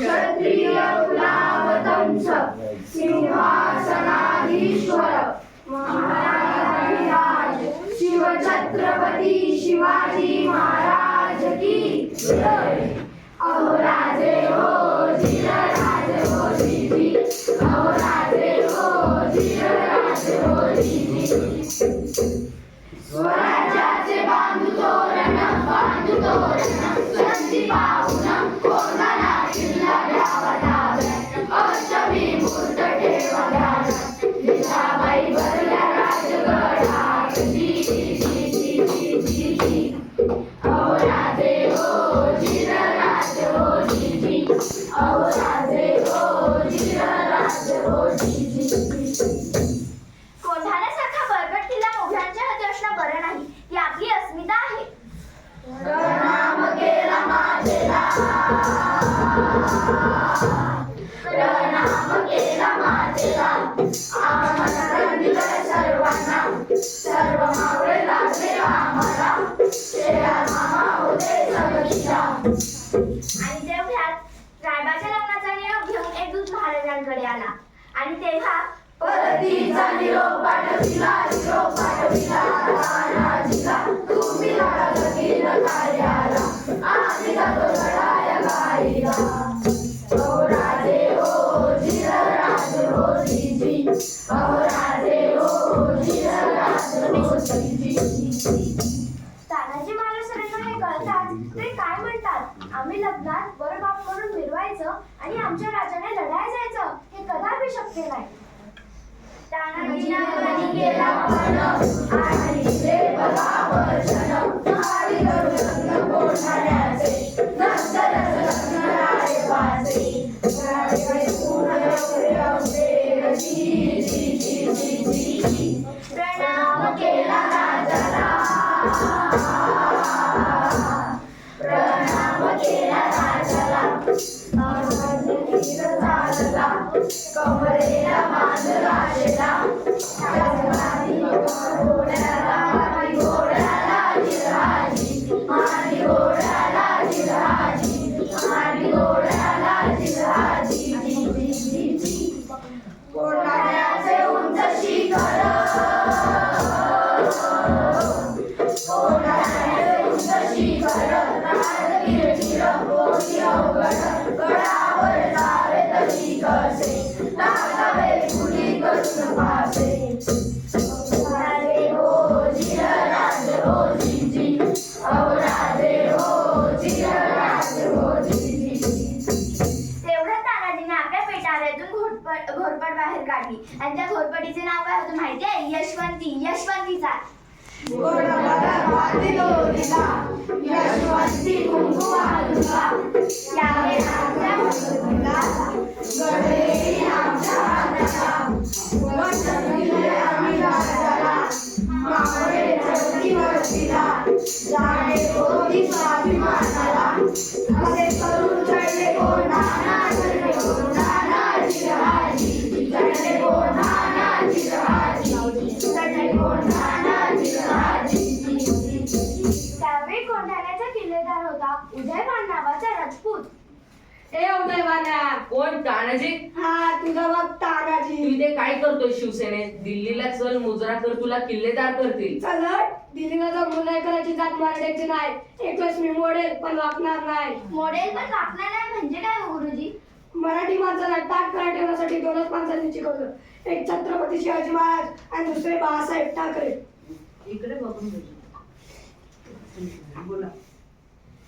क्षत्रिय कुलावतंस सिंहासनाधीश्वर महाराज शिवछत्रपती शिवाजी महाराज की आणि तेवढ्यात रायबाच्या लग्नाचा निरोप घेऊन एक महाराजांकडे आला आणि तेव्हा परतीचा निरोप पाठविला निरोप पाठविला राणाजीला तानाजी महाराजांना हे कळतात. ते काय म्हणतात? आम्ही लग्नात वर बाप करून मिरवायचं आणि आमच्या राजाने लढायला जायचं हे कदापि शक्य नाही. तानाजी गेला कमरेला बांधला शेला राजवाडी घोड्याला आणि घोड्याला जिराजी आणि घोड्याला जिराजी आणि घोड्याला जिराजी जी उंच शिखर कोणाचे उंच शिखर राजगिर कोणी अवघड तरी कसे? लागावे कुणी करून पासे? राजे हो जिर राजे हो जी. जी अहो राजे हो जिर राजे हो जी. जी तेवढ्यात तानाजीने आपल्या पेटाऱ्यातून घोरपड घोरपड बाहेर काढली. आणि त्या घोरपडीचे नाव काय होतं माहिती आहे? यशवंती यशवंतीचा. यशवंती कुंकू आलुका यावेळी त्यावेळी कोंढाण्याचा किल्लेदार होता उदयमान नावाचा राजपूत. ए उदयवाना कोण? तानाजी? हा तुझा बघ तू तानाजी इथे काय करतोय शिवसेनेत? दिल्लीला चल मुजरा कर तुला किल्लेदार करतील. चलट दिल्लीला जाऊन नाही करायची जात मारण्याची नाही. एकच मी मोडेल पण वापणार नाही. मॉडेल पण वापरणार नाही म्हणजे काय हो गुरुजी? मराठी माणसाला ताट करा ठेवण्यासाठी दोनच माणसांनी शिकवलं. एक छत्रपती शिवाजी महाराज आणि दुसरे बाळासाहेब ठाकरे. इकडे बघून. बोला.